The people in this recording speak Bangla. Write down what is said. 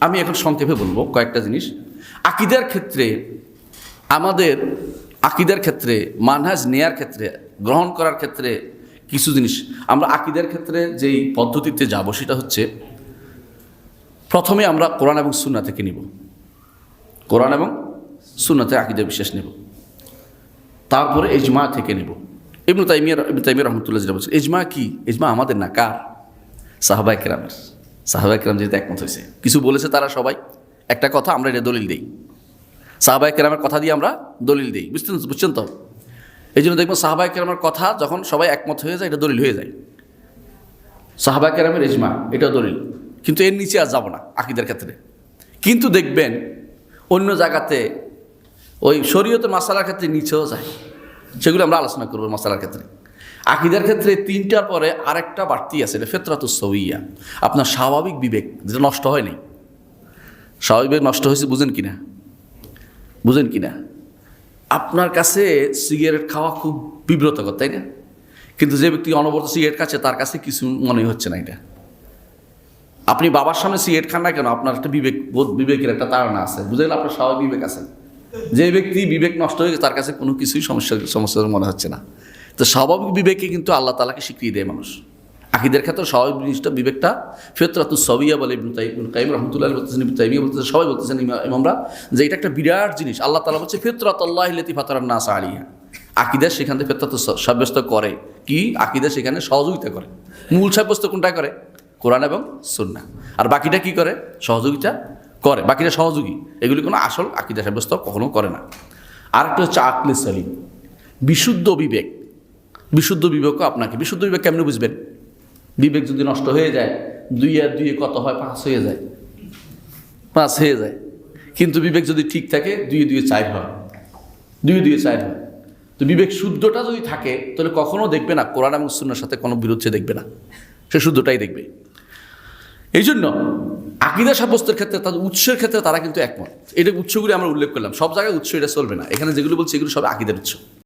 আমি এখন সংক্ষেপে বলব কয়েকটা জিনিস। আকিদার ক্ষেত্রে আমাদের, আকিদার ক্ষেত্রে, মানহাজ নেয়ার ক্ষেত্রে, গ্রহণ করার ক্ষেত্রে কিছু জিনিস। আমরা আকিদার ক্ষেত্রে যেই পদ্ধতিতে যাব সেটা হচ্ছে, প্রথমে আমরা কোরআন এবং সুন্না থেকে নিব। কোরআন এবং সুন্নাতে আকিদা বিশ্বাস নেব। তারপরে এজমা থেকে নেব। ইবনু তাইমিয়া তাইমিয়া রহমতুল্লাহ যেটা বলছে এজমা কি? এজমা আমাদের না কার? সাহাবাই কেরামের। সাহাবাই কেরাম যেহেতু একমত হয়েছে, কিছু বলেছে তারা সবাই। একটা কথা আমরা এটা দলিল দিই। সাহাবাই কেরামের কথা দিয়ে আমরা দলিল দিই, বুঝতেন বুঝছেন তো? এই জন্য দেখব সাহাবাই কেরামের কথা যখন সবাই একমত হয়ে যায়, এটা দলিল হয়ে যায়। সাহাবাই কেরামের এজমা এটাও দলিল। কিন্তু এর নিচে আর যাব না আকিদের ক্ষেত্রে। কিন্তু দেখবেন অন্য জায়গাতে ওই শরীয়তের মশালার ক্ষেত্রে নিচেও যায়। সেগুলো আমরা আলোচনা করব মশালার ক্ষেত্রে। আকিদের ক্ষেত্রে তিনটার পরে আরেকটা বাড়তি আছে, এটা ফেতরাত সইয়া। আপনার স্বাভাবিক বিবেক, যেটা নষ্ট হয়নি স্বাভাবিক নষ্ট হয়েছে, বুঝেন কিনা? বুঝেন কিনা? আপনার কাছে সিগারেট খাওয়া খুব বিব্রতকর, তাই না? কিন্তু যে ব্যক্তি অনবরত সিগারেট খাচ্ছে, তার কাছে কিছু মনে হচ্ছে না এটা। আপনি বাবার সামনে সিগারেট খান না কেন? আপনার একটা বিবেক, বোধ, বিবেকের একটা তাড়না আছে। বুঝে গেলে আপনার স্বাভাবিক বিবেক আছে। যে ব্যক্তি বিবেক নষ্ট হয়ে তার কাছে কোনো কিছুই সমস্যা সমস্যা মনে হচ্ছে না। তো স্বাভাবিক বিবেকে কিন্তু আল্লাহ তালাকে স্বীকৃতি দেয় মানুষ। আকিদের ক্ষেত্রে স্বাভাবিক জিনিসটা, বিবেকটা ফেতরাতু সবিয়া বলে কাইম রহমতুল্লাহ বলতেছেন তাইমিয়া বলতেছেন, সবাই বলতেছেন ইমামরা, যে এটা একটা বিরাট জিনিস। আল্লাহ তালা বলছে ফেতরাত আল্লাহ লতি ফাতারান নাস আলিয়া আকিদা সেখান থেকে ফেতরাত সাব্যস্ত করে। কি? আকিদা সেখানে সহযোগিতা করে। মূল সাব্যস্ত কোনটা করে? কোরআন এবং সুন্না আর বাকিটা কি করে? সহযোগিতা করে বাকিটা সহযোগী। এগুলি কোনো আসল আকিদা সাব্যস্ত কখনো করে না। আরেকটা হচ্ছে আকলে সালিম। বিশুদ্ধ বিবেক। বিশুদ্ধ বিবেকও আপনাকে, বিশুদ্ধ বিবেক কেমনে বুঝবেন? বিবেক যদি নষ্ট হয়ে যায়, দুই আর দুই কত হয়? পাঁচ হয়ে যায়। পাঁচ হয়ে যায়। কিন্তু বিবেক যদি ঠিক থাকে দুই দুই চার হয়। দুই দুই চার হয়। তো বিবেক শুদ্ধটা যদি থাকে, তাহলে কখনো দেখবে না। কোরআন এবং সুন্নার সাথে কোনো বিরোধে দেখবে না। সে শুদ্ধটাই দেখবে। এই জন্য আকিদা সাব্যস্তের ক্ষেত্রে, তাদের উৎসের ক্ষেত্রে তারা কিন্তু একমত। এটা উৎসগুলি আমরা উল্লেখ করলাম। সব জায়গায় উৎস এটা চলবে না। এখানে যেগুলো বলছি, এগুলো সব আকিদের উৎস।